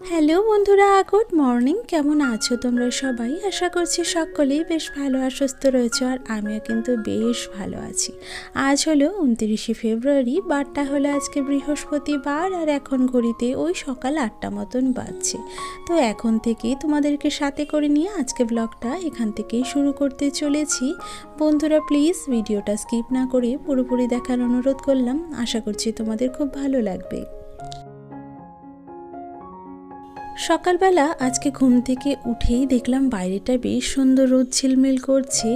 Hello বন্ধুরা, good morning. কেমন আছো তোমরা সবাই? আশা করছি সকলেই বেশ ভালো আর সুস্থ রয়েছে আর আমিও কিন্তু বেশ ভালো আছি। আজ হলো উনত্রিশে ফেব্রুয়ারি, বারটা হলো আজকে বৃহস্পতিবার আর এখন ঘড়িতে ওই সকাল আটটা মতন বাজছে। তো এখন থেকেই তোমাদেরকে সাথে করে নিয়ে আজকে ব্লগটা এখান থেকেই শুরু করতে চলেছি। বন্ধুরা প্লিজ ভিডিওটা স্কিপ না করে পুরোপুরি দেখার অনুরোধ করলাম। আশা করছি তোমাদের খুব ভালো লাগবে। সকালবেলা আজকে ঘুম থেকে উঠেই দেখলাম বাইরেটা বেশ সুন্দর রোদ ঝিলমিল করছে,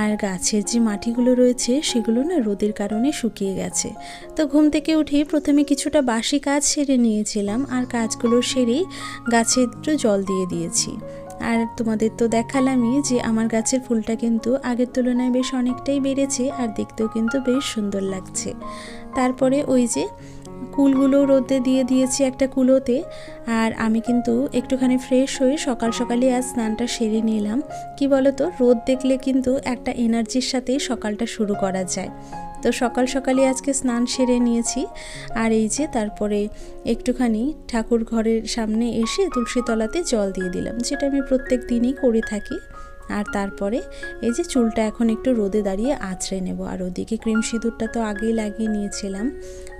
আর গাছের যে মাটিগুলো রয়েছে সেগুলো না রোদের কারণে শুকিয়ে গেছে। তো ঘুম থেকে উঠেই প্রথমে কিছুটা বাসি কাজ সেরে নিয়েছিলাম, আর কাজগুলো সেরেই গাছে একটু জল দিয়ে দিয়েছি। আর তোমাদের তো দেখালামই যে আমার গাছের ফুলটা কিন্তু আগের তুলনায় বেশ অনেকটাই বেড়েছে, আর দেখতেও কিন্তু বেশ সুন্দর লাগছে। তারপরে ওই যে কুলগুলো রোদে দিয়ে দিয়েছি একটা কুলোতে, আর আমি কিন্তু একটুখানি ফ্রেশ হয়ে সকাল সকালে আজ স্নানটা সেরে নিলাম। কি বলতো, রোদ দেখলে কিন্তু একটা এনার্জির সাথেই সকালটা শুরু করা যায়। তো সকাল সকালে আজকে স্নান সেরে নিয়েছি, আর এই যে তারপরে একটুখানি ঠাকুর ঘরের সামনে এসে তুলসী তলাতে জল দিয়ে দিলাম, যেটা আমি প্রত্যেক দিনই করে থাকি। আর তারপরে এই যে চুলটা এখন একটু রোদে দাঁড়িয়ে আঁচড়ে নেব। আর ওদিকে ক্রিম সিঁদুরটা তো আগেই লাগিয়ে নিয়েছিলাম।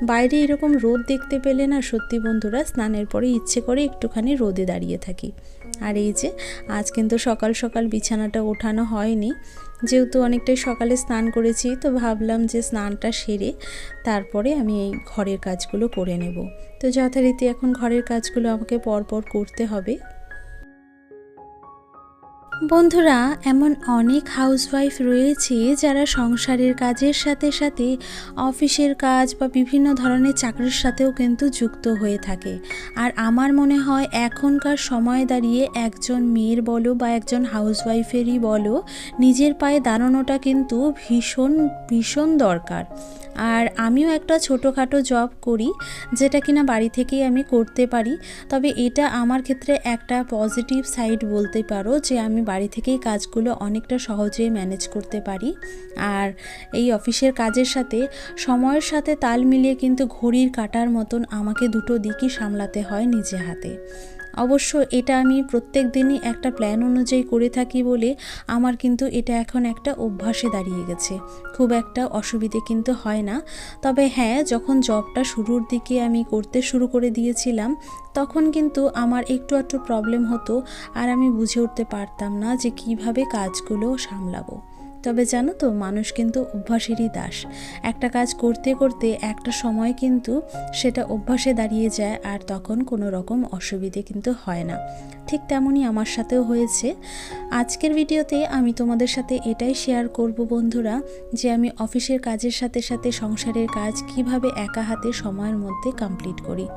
বাইরে এরকম রোদ দেখতে পেলে না সত্যি বন্ধুরা স্নানের পরে ইচ্ছে করে একটুখানি রোদে দাঁড়িয়ে থাকি। আর এই যে আজ কিন্তু সকাল সকাল বিছানাটা ওঠানো হয়নি। যেহেতু অনেকটাই সকালে স্নান করেছি, তো ভাবলাম যে স্নানটা সেরে তারপরে আমি এই ঘরের কাজগুলো করে নেব। তো যথারীতি এখন ঘরের কাজগুলো আমাকে পরপর করতে হবে। বন্ধুরা, এমন অনেক হাউসওয়াইফ রয়েছে যারা সংসারের কাজের সাথে সাথে অফিসের কাজ বা বিভিন্ন ধরনের চাকরির সাথেও কিন্তু যুক্ত হয়ে থাকে। আর আমার মনে হয়, এখনকার সময় দাঁড়িয়ে একজন মেয়ের বলো বা একজন হাউসওয়াইফেরই বলো, নিজের পায়ে দাঁড়ানোটা কিন্তু ভীষণ ভীষণ দরকার। আর আমিও একটা ছোটোখাটো জব করি, যেটা কিনা বাড়ি থেকেই আমি করতে পারি। তবে এটা আমার ক্ষেত্রে একটা পজিটিভ সাইড বলতে পারো যে আমি বাড়ি থেকেই কাজগুলো অনেকটা সহজেই ম্যানেজ করতে পারি। আর এই অফিসের কাজের সাথে, সময়ের সাথে তাল মিলিয়ে কিন্তু ঘড়ির কাটার মতন আমাকে দুটো দিকই সামলাতে হয় নিজে হাতে। অবশ্য এটা আমি প্রত্যেক দিনই একটা প্ল্যান অনুযায়ী করে থাকি বলে আমার কিন্তু এটা এখন একটা অভ্যাসে দাঁড়িয়ে গেছে। খুব একটা অসুবিধে কিন্তু হয় না। তবে হ্যাঁ যখন জবটা শুরুর দিকে আমি করতে শুরু করে দিয়েছিলাম, তখন কিন্তু আমার একটু একটু প্রবলেম হতো আর আমি বুঝে উঠতে পারতাম না যে কীভাবে কাজগুলো সামলাবো। তবে জানো তো, মানুষ কিন্তু অভ্যাসেরই দাস। একটা কাজ করতে করতে একটা সময় কিন্তু সেটা অভ্যাসে দাঁড়িয়ে যায় আর তখন কোনো রকম অসুবিধে কিন্তু হয় না। ঠিক তেমনই আমার সাথেও হয়েছে। আজকের ভিডিওতে আমি তোমাদের সাথে এটাই শেয়ার করব বন্ধুরা যে আমি অফিসের কাজের সাথে সাথে সংসারের কাজ কীভাবে একা হাতে সময়ের মধ্যে কমপ্লিট করি।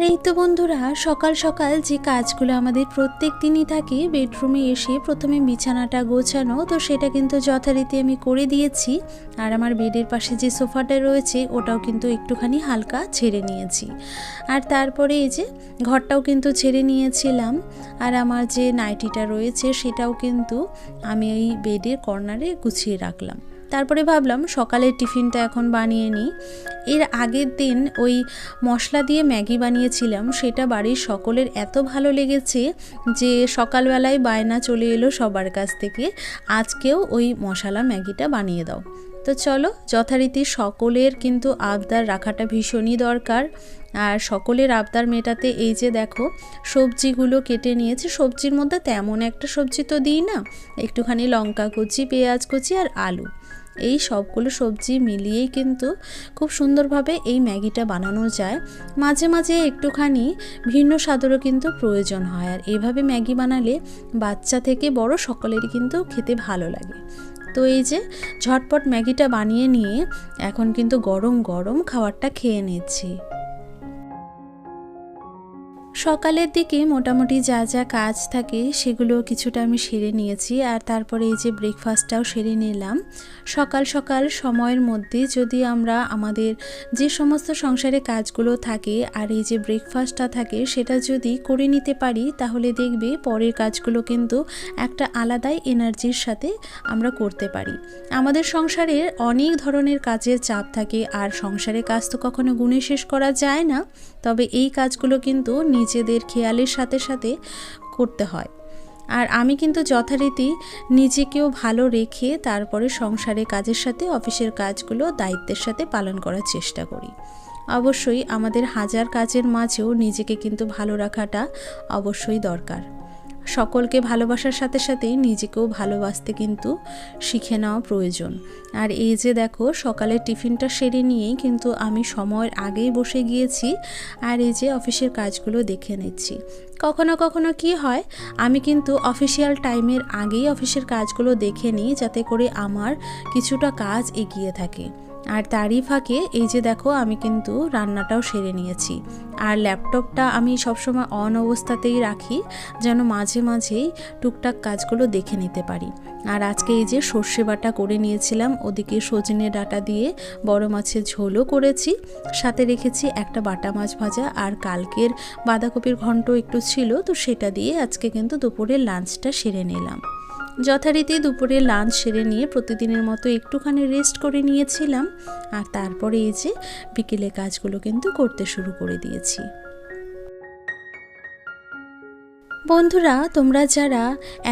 আর এই তো বন্ধুরা, সকাল সকাল যে কাজগুলো আমাদের প্রত্যেক দিনই থাকে, বেডরুমে এসে প্রথমে বিছানাটা গোছানো, তো সেটা কিন্তু যথারীতি আমি করে দিয়েছি। আর আমার বেডের পাশে যে সোফাটা রয়েছে, ওটাও কিন্তু একটুখানি হালকা ছেড়ে নিয়েছি। আর তারপরে এই যে ঘরটাও কিন্তু ছেড়ে নিয়েছিলাম। আর আমার যে নাইটিটা রয়েছে, সেটাও কিন্তু আমি এই বেডের কর্নারে গুছিয়ে রাখলাম। তারপরে ভাবলাম সকালের টিফিনটা এখন বানিয়ে নিই। এর আগের দিন ওই মশলা দিয়ে ম্যাগি বানিয়েছিলাম, সেটা বাড়ির সকলের এত ভালো লেগেছে যে সকালবেলায় বায়না চলে এলো সবার কাছ থেকে। আজকেও ওই মশলা ম্যাগিটা বানিয়ে দাও। তো চলো, যথারীতি সকলের কিন্তু আবদার রাখাটা ভীষণই দরকার। আর সকলের আবদার মেটাতে এই যে দেখো, সবজিগুলো কেটে নিয়েছে। সবজির মধ্যে তেমন একটা সবজি তো দিই না। একটুখানি লঙ্কা কুচি, পেঁয়াজ কুচি আর আলু। এই সবগুলো সবজি মিলিয়েই কিন্তু খুব সুন্দরভাবে এই ম্যাগিটা বানানো যায়। মাঝে মাঝে একটুখানি ভিন্ন স্বাদেরও কিন্তু প্রয়োজন হয়। আর এভাবে ম্যাগি বানালে বাচ্চা থেকে বড় সকলেরই কিন্তু খেতে ভালো লাগে। তো এই যে ঝটপট ম্যাগিটা বানিয়ে নিয়ে এখন কিন্তু গরম গরম খাবারটা খেয়ে নিচ্ছি। সকালের দিকে মোটামুটি যা যা কাজ থাকে সেগুলো কিছুটা আমি সেরে নিয়েছি আর তারপরে এই যে ব্রেকফাস্টটাও সেরে নিলাম। সকাল সকাল সময়ের মধ্যে যদি আমরা আমাদের যে সমস্ত সংসারে কাজগুলো থাকে আর এই যে ব্রেকফাস্টটা থাকে সেটা যদি করে নিতে পারি তাহলে দেখবে পরের কাজগুলো কিন্তু একটা আলাদাই এনার্জির সাথে আমরা করতে পারি। আমাদের সংসারের অনেক ধরনের কাজের চাপ থাকে আর সংসারের কাজ তো কখনো গুণে শেষ করা যায় না। তবে এই কাজগুলো কিন্তু নিজেদের খেয়ালের সাথে সাথে করতে হয়। আর আমি কিন্তু যথারীতি নিজেকেও ভালো রেখে তারপরে সংসারে কাজের সাথে, অফিসের কাজগুলো দায়িত্বের সাথে পালন করার চেষ্টা করি। অবশ্যই আমাদের হাজার কাজের মাঝেও নিজেকে কিন্তু ভালো রাখাটা অবশ্যই দরকার। সকলকে ভালোবাসার সাথে সাথে নিজেকেও ভালোবাসতে কিন্তু শিখে নেওয়া প্রয়োজন। আর এই যে দেখো, সকালের টিফিনটা সেরে নিয়েই কিন্তু আমি সময়ের আগেই বসে গিয়েছি আর এই যে অফিসের কাজগুলো দেখে নিচ্ছি। কখনো কখনো কি হয়, আমি কিন্তু অফিসিয়াল টাইমের আগেই অফিসের কাজগুলো দেখে নিই, যাতে করে আমার কিছুটা কাজ এগিয়ে থাকে। আর তারই ফাঁকে এই যে দেখো আমি কিন্তু রান্নাটাও সেরে নিয়েছি। আর ল্যাপটপটা আমি সবসময় অন অবস্থাতেই রাখি, যেন মাঝে মাঝেই টুকটাক কাজগুলো দেখে নিতে পারি। আর আজকে এই যে সর্ষে বাটা করে নিয়েছিলাম, ওদিকে সজনে ডাটা দিয়ে বড় মাছের ঝোলও করেছি। সাথে রেখেছি একটা বাটা মাছ ভাজা, আর কালকের বাঁধাকপির ঘন্ট একটু ছিল, তো সেটা দিয়ে আজকে কিন্তু দুপুরের লাঞ্চটা সেরে নিলাম। যথারীতি দুপুরে লাঞ্চ সেরে নিয়ে প্রতিদিনের মতো একটুখানি রেস্ট করে নিয়েছিলাম। আর তারপরে এই যে বিকেলে কাজগুলো কিন্তু করতে শুরু করে দিয়েছি। বন্ধুরা, তোমরা যারা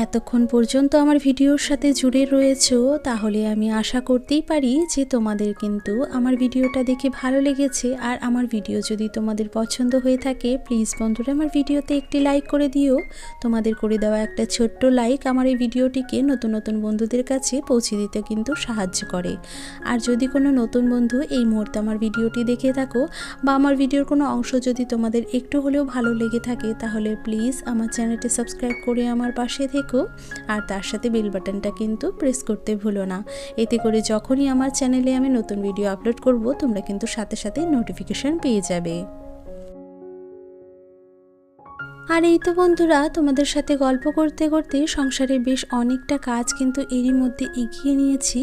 এতক্ষণ পর্যন্ত আমার ভিডিওর সাথে জুড়ে রয়েছো, তাহলে আমি আশা করতেই পারি যে তোমাদের কিন্তু আমার ভিডিওটা দেখে ভালো লেগেছে। আর আমার ভিডিও যদি তোমাদের পছন্দ হয়ে থাকে প্লিজ বন্ধুরা, আমার ভিডিওতে একটি লাইক করে দিও। তোমাদের করে দেওয়া একটা ছোট্ট লাইক আমার এই ভিডিওটিকে নতুন নতুন বন্ধুদের কাছে পৌঁছে দিতে কিন্তু সাহায্য করে। আর যদি কোনো নতুন বন্ধু এই মুহূর্তে আমার ভিডিওটি দেখে থাকো, বা আমার ভিডিওর কোনো অংশ যদি তোমাদের একটু হলেও ভালো লেগে থাকে, তাহলে প্লিজ আমার চ্যানেলটি সাবস্ক্রাইব করে আমার পাশে থেকো। আর তার সাথে বেল বাটনটা কিন্তু প্রেস করতে ভুলো না। এতে করে যখনই আমার চ্যানেলে আমি নতুন ভিডিও আপলোড করব, তোমরা কিন্তু সাথে সাথে নোটিফিকেশান পেয়ে যাবে। আর এই তো বন্ধুরা, তোমাদের সাথে গল্প করতে করতে সংসারে বেশ অনেকটা কাজ কিন্তু এরই মধ্যে এগিয়ে নিয়েছি।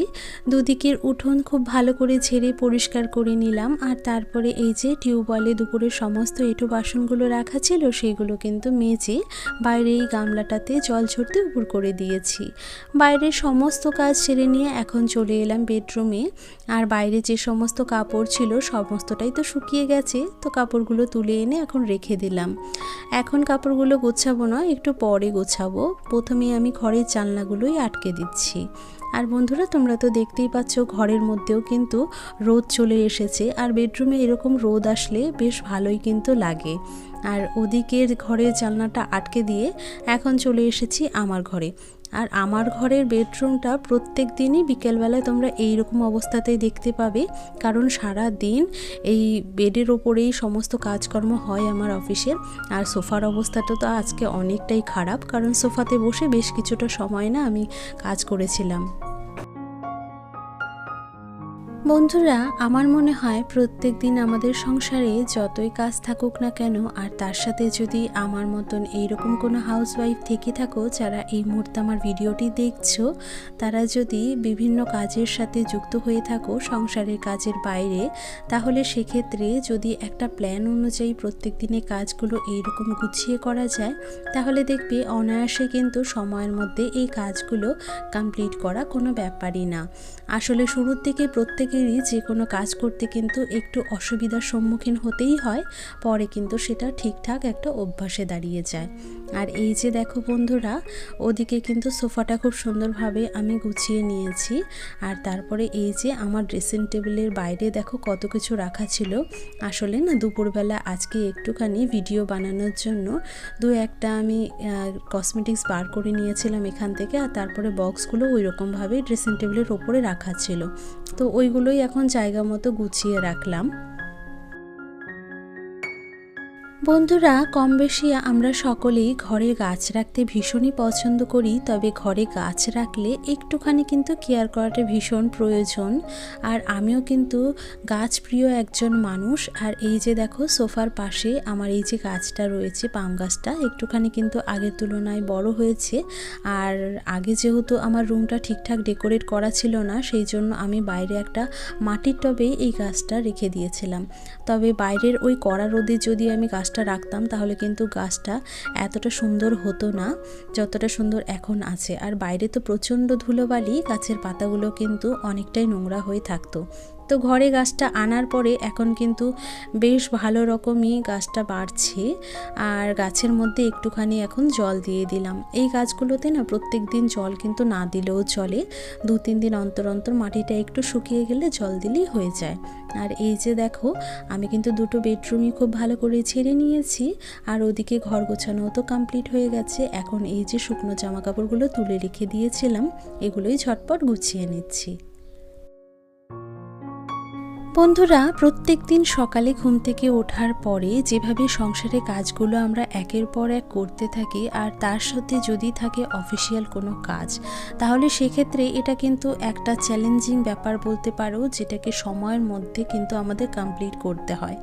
দুদিকের উঠোন খুব ভালো করে ঝেড়ে পরিষ্কার করে নিলাম আর তারপরে এই যে টিউবওয়েলে দুপুরের সমস্ত এঁটো বাসনগুলো রাখা ছিল সেগুলো কিন্তু মেজে বাইরে এই গামলাটাতে জল ঝরতে উপর করে দিয়েছি। বাইরের সমস্ত কাজ সেরে নিয়ে এখন চলে এলাম বেডরুমে। আর বাইরে যে সমস্ত কাপড় ছিল সমস্তটাই তো শুকিয়ে গেছে, তো কাপড়গুলো তুলে এনে এখন রেখে দিলাম। এখন কাপড়গুলো গোছাবো না, একটু পরে গোছাবো। প্রথমে আমি ঘরের জানলাগুলোই আটকে দিচ্ছি। আর বন্ধুরা, তোমরা তো দেখতেই পাচ্ছ ঘরের মধ্যেও কিন্তু রোদ চলে এসেছে, আর বেডরুমে এরকম রোদ আসলে বেশ ভালোই কিন্তু লাগে। আর ওদিকের ঘরের জানলাটা আটকে দিয়ে এখন চলে এসেছি আমার ঘরে। আর আমার ঘরের বেডরুমটা প্রত্যেক দিনই বিকেলবেলায় তোমরা এই রকম অবস্থাতেই দেখতে পাবে। কারণ সারা দিন এই বেডের ওপরেই সমস্ত কাজকর্ম হয় আমার অফিসের। আর সোফার অবস্থাটা তো আজকে অনেকটাই খারাপ, কারণ সোফাতে বসে বেশ কিছুটা সময় না আমি কাজ করেছিলাম। বন্ধুরা, আমার মনে হয় প্রত্যেক দিন আমাদের সংসারে যতই কাজ থাকুক না কেন, আর তার সাথে যদি আমার মতন এইরকম কোনো হাউসওয়াইফ থেকে থাকো, যারা এই মুহূর্তে আমার ভিডিওটি দেখছ, তারা যদি বিভিন্ন কাজের সাথে যুক্ত হয়ে থাকো, সংসারের কাজের বাইরে, তাহলে সেক্ষেত্রে যদি একটা প্ল্যান অনুযায়ী প্রত্যেক দিনে কাজগুলো এইরকম গুছিয়ে করা যায়, তাহলে দেখবে অনায়াসে কিন্তু সময়ের মধ্যে এই কাজগুলো কমপ্লিট করা কোনো ব্যাপারই না। আসলে শুরুর থেকে প্রত্যেক প্রত্যেকেরই যে কোনো কাজ করতে কিন্তু একটু অসুবিধার সম্মুখীন হতেই হয়, পরে কিন্তু সেটা ঠিকঠাক একটা অভ্যাসে দাঁড়িয়ে যায়। আর এই যে দেখো বন্ধুরা, ওদিকে কিন্তু সোফাটা খুব সুন্দরভাবে আমি গুছিয়ে নিয়েছি। আর তারপরে এই যে আমার ড্রেসিং টেবিলের বাইরে দেখো কত কিছু রাখা ছিল। আসলে না দুপুরবেলা আজকে একটুখানি ভিডিও বানানোর জন্য দু একটা আমি কসমেটিক্স বার করে নিয়েছিলাম এখান থেকে। আর তারপরে বক্সগুলো ওই রকমভাবে ড্রেসিং টেবিলের ওপরে রাখা ছিল। তো ওইগুলোই এখন জায়গা মতো গুছিয়ে রাখলাম। বন্ধুরা কম বেশি আমরা সকলেই ঘরে গাছ রাখতে ভীষণই পছন্দ করি, তবে ঘরে গাছ রাখলে একটুখানি কিন্তু কেয়ার করাটা ভীষণ প্রয়োজন। আর আমিও কিন্তু গাছ প্রিয় একজন মানুষ, আর এই যে দেখো, সোফার পাশে আমার এই যে গাছটা রয়েছে, পাম গাছটা, একটুখানি কিন্তু আগের তুলনায় বড় হয়েছে। আর আগে যেহেতু আমার রুমটা ঠিকঠাক ডেকোরেট করা ছিল না, সেই জন্য আমি বাইরে একটা মাটির টবেই এই গাছটা রেখে দিয়েছিলাম। তবে বাইরের ওই কড়া রোদে যদি আমি গাছটা রাখতাম, তাহলে কিন্তু গাছটা এতটা সুন্দর হতো না, যতটা সুন্দর এখন আছে। আর বাইরে তো প্রচণ্ড ধুলোবালি, গাছের পাতাগুলো কিন্তু অনেকটাই নোংরা হয়ে থাকতো। তো ঘরে গাছটা আনার পরে এখন কিন্তু বেশ ভালো রকমই গাছটা বাড়ছে। আর গাছের মধ্যে একটুখানি এখন জল দিয়ে দিলাম। এই গাছগুলোতে না প্রত্যেক দিন জল কিন্তু না দিলেও চলে। দু, তিন দিন অন্তর অন্তর মাটিটা একটু শুকিয়ে গেলে জল দিলেই হয়ে যায়। আর এই যে দেখো, আমি কিন্তু দুটো বেডরুমই খুব ভালো করে ছেড়ে নিয়েছি। আর ওদিকে ঘর গোছানোও তো কমপ্লিট হয়ে গেছে। এখন এই যে শুকনো জামা কাপড়গুলো তুলে রেখে দিয়েছিলাম, এগুলোই ঝটপট গুছিয়ে নিচ্ছি। বন্ধুরা, প্রত্যেক দিন সকালে ঘুম থেকে ওঠার পরে যেভাবে সংসারে কাজগুলো আমরা একের পর এক করতে থাকি আর তার সাথে যদি থাকে অফিসিয়াল কোনো কাজ, তাহলে সেক্ষেত্রে এটা কিন্তু একটা চ্যালেঞ্জিং ব্যাপার বলতে পারো, যেটাকে সময়ের মধ্যে কিন্তু আমাদের কমপ্লিট করতে হয়।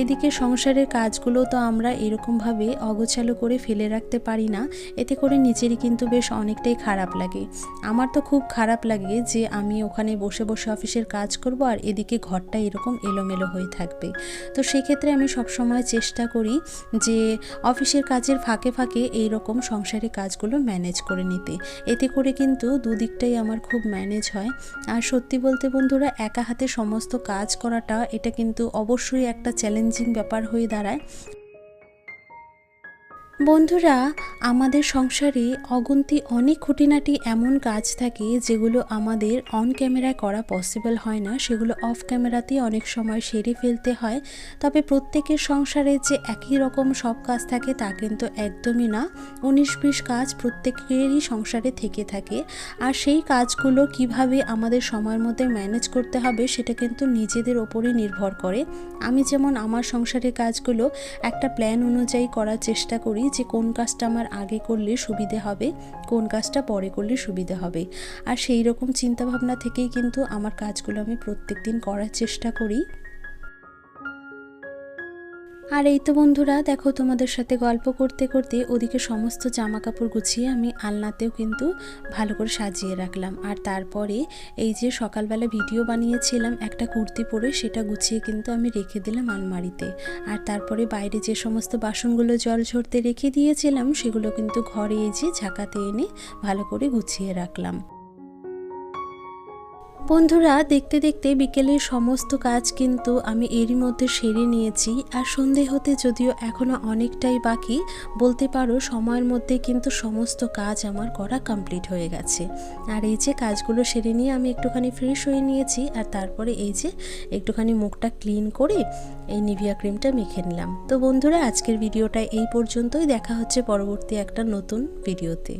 এদিকে সংসারের কাজগুলো তো আমরা এরকমভাবে অগোছালো করে ফেলে রাখতে পারি না, এতে করে নিজেরই কিন্তু বেশ অনেকটাই খারাপ লাগে। আমার তো খুব খারাপ লাগে যে আমি ওখানে বসে বসে অফিসের কাজ করব আর এদিকে ঘরটা ঘরটা এরকম এলোমেলো হয়ে থাকবে। তো সেক্ষেত্রে আমি সবসময় চেষ্টা করি যে অফিসের কাজের ফাঁকে ফাঁকে এই রকম সংসারের কাজগুলো ম্যানেজ করে নিতে। এতে করে কিন্তু দুদিকটাই আমার খুব ম্যানেজ হয়। আর সত্যি বলতে বন্ধুরা, একা হাতে সমস্ত কাজ করাটা এটা কিন্তু অবশ্যই একটা চ্যালেঞ্জিং ব্যাপার হয়ে দাঁড়ায়। বন্ধুরা, আমাদের সংসারে অগুন্তি অনেক খুঁটিনাটি এমন কাজ থাকে যেগুলো আমাদের অন ক্যামেরায় করা পসিবল হয় না। সেগুলো অফ ক্যামেরাতেই অনেক সময় সেরে ফেলতে হয়। তবে প্রত্যেকের সংসারে যে একই রকম সব কাজ থাকে তা কিন্তু একদমই না। উনিশ বিশ কাজ প্রত্যেকেরই সংসারে থেকে থাকে। আর সেই কাজগুলো কীভাবে আমাদের সময়ের মধ্যে ম্যানেজ করতে হবে সেটা কিন্তু নিজেদের ওপরই নির্ভর করে। আমি যেমন আমার সংসারের কাজগুলো একটা প্ল্যান অনুযায়ী করার চেষ্টা করি যে কোন কাজটা আমার আগে করলে সুবিধে হবে, কোন কাজটা পরে করলে সুবিধে হবে। আর সেই রকম চিন্তাভাবনা থেকেই কিন্তু আমার কাজগুলো আমি প্রত্যেক দিন করার চেষ্টা করি। আর এই তো বন্ধুরা, দেখো তোমাদের সাথে গল্প করতে করতে ওদিকে সমস্ত জামা কাপড় গুছিয়ে আমি আলনাতেও কিন্তু ভালো করে সাজিয়ে রাখলাম। আর তারপরে এই যে সকালবেলা ভিডিও বানিয়েছিলাম, একটা কুর্তি পরে সেটা গুছিয়ে কিন্তু আমি রেখে দিলাম আলমারিতে। আর তারপরে বাইরে যে সমস্ত বাসনগুলো জল ঝরতে রেখে দিয়েছিলাম, সেগুলো কিন্তু ঘরে এই যে ঝাঁকাতে এনে ভালো করে গুছিয়ে রাখলাম। বন্ধুরা, দেখতে দেখতে বিকেলের সমস্ত কাজ কিন্তু আমি এরই মধ্যে সেরে নিয়েছি। আর সন্ধে হতে যদিও এখনও অনেকটাই বাকি, বলতে পারো সময়ের মধ্যে কিন্তু সমস্ত কাজ আমার করা কমপ্লিট হয়ে গেছে। আর এই যে কাজগুলো সেরে নিয়ে আমি একটুখানি ফ্রেশ হয়ে নিয়েছি, আর তারপরে এই যে একটুখানি মুখটা ক্লিন করে এই নিভিয়া ক্রিমটা মেখে নিলাম। তো বন্ধুরা, আজকের ভিডিওটা এই পর্যন্তই। দেখা হচ্ছে পরবর্তী একটা নতুন ভিডিওতে।